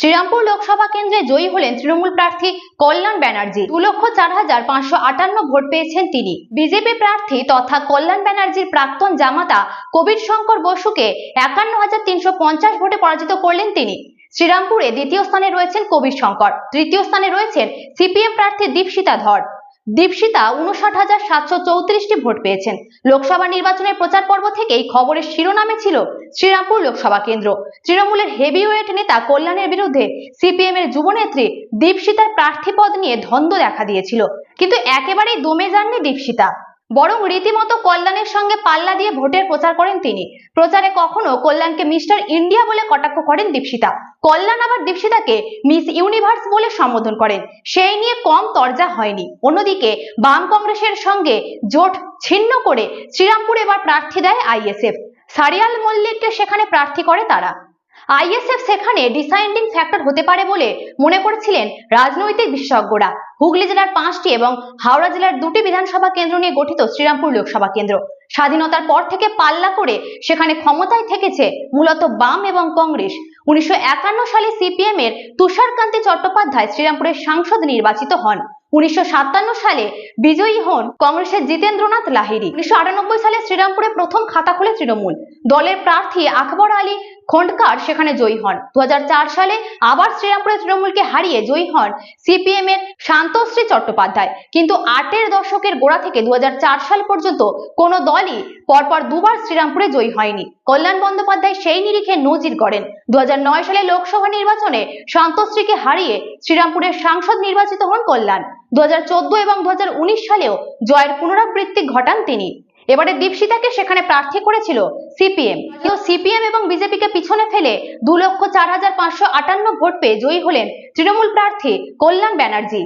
শ্রীরামপুর লোকসভা কেন্দ্রে জয়ী হলেন তৃণমূল প্রার্থী কল্যাণ ব্যানার্জি। দু লক্ষ চার হাজার পাঁচশো আটান্ন ভোট পেয়েছেন তিনি। বিজেপি প্রার্থী তথা কল্যাণ ব্যানার্জির প্রাক্তন জামাতা কবির শঙ্কর বসুকে একান্ন হাজার তিনশো পঞ্চাশ ভোটে পরাজিত করলেন তিনি। শ্রীরামপুরে দ্বিতীয় স্থানে রয়েছেন কবির শঙ্কর তৃতীয় স্থানে রয়েছেন সিপিএম প্রার্থী দীপশিতা ধর। দীপশিতা উনষাট হাজার সাতশো চৌত্রিশটি ভোট পেয়েছেন। লোকসভা নির্বাচনের প্রচার পর্ব থেকেই খবরের শিরোনামে ছিল শ্রীরামপুর লোকসভা কেন্দ্র। তৃণমূলের হেভিওয়েট নেতা কল্যাণের বিরুদ্ধে সিপিএম এর যুবনেত্রী দীপশিতার প্রার্থী পদ নিয়ে ধন্দ দেখা দিয়েছিল। কিন্তু একেবারেই দমে যাননি দীপশিতা। বরং রীতিমতো কল্যাণের সঙ্গে পাল্লা দিয়ে ভোটের প্রচার করেন তিনি। প্রচারে কখনো কল্যাণকে মিস্টার ইন্ডিয়া বলে কটাক্ষ করেন দীপশিতা। কল্যাণ আবার দীপশিতাকে মিস ইউনিভার্স বলে সম্বোধন করেন। সেই নিয়ে কম তরজা হয়নি। অন্যদিকে বাম কংগ্রেসের সঙ্গে জোট ছিন্ন করে শ্রীরামপুর এবার প্রার্থী দেয় আইএসএফ। সারিয়াল মল্লিককে সেখানে প্রার্থী করে তারা। আইএসএফ সেখানে ডিসাইডিং ফ্যাক্টর হতে পারে বলে মনে করেছিলেন রাজনৈতিক বিশেষজ্ঞরা। হুগলি জেলার পাঁচটি এবং হাওড়া জেলার দুটি বিধানসভা কেন্দ্র নিয়ে গঠিত শ্রীরামপুর লোকসভা কেন্দ্র। স্বাধীনতার পর থেকে পাল্লা করে সেখানে ক্ষমতায় থেকেছে মূলত বাম এবং কংগ্রেস। উনিশশো একান্ন সালে সিপিএম এর তুষারকান্তি চট্টোপাধ্যায় শ্রীরামপুরের সাংসদ নির্বাচিত হন। উনিশশো সাতান্ন সালে বিজয়ী হন কংগ্রেসের জিতেন্দ্রনাথ লাহিড়ী। উনিশশো সালে শ্রীরামপুরে প্রথম খাতা খোলে তৃণমূল। দলের প্রার্থী আকবর আলী খন্ডকার সেখানে জয়ী হন। দুই হাজার চার সালে আবার শ্রীরামপুরে তৃণমূলকে হারিয়ে জয়ী হন সিপিএম এর শান্তশ্রী চট্টোপাধ্যায়। কিন্তু আটের দশকের গোড়া থেকে দুহাজার চার সাল পর্যন্ত কোনো দলই পরপর দুবার শ্রীরামপুরে জয়ী হয়নি। কল্যাণ বন্দ্যোপাধ্যায় সেই নিরিখে নজির করেন দু সালে লোকসভা নির্বাচনে শান্তশ্রীকে হারিয়ে শ্রীরামপুরের সাংসদ নির্বাচিত হন কল্যাণ। দু হাজার চোদ্দ এবং দু হাজার উনিশ সালেও জয়ের পুনরাবৃত্তি ঘটান তিনি। এবারে দীপশিতাকে সেখানে প্রার্থী করেছিল সিপিএম। কিন্তু সিপিএম এবং বিজেপিকে পিছনে ফেলে দু লক্ষ চার হাজার পাঁচশো আটান্ন ভোট পেয়ে জয়ী হলেন তৃণমূল প্রার্থী কল্যাণ ব্যানার্জি।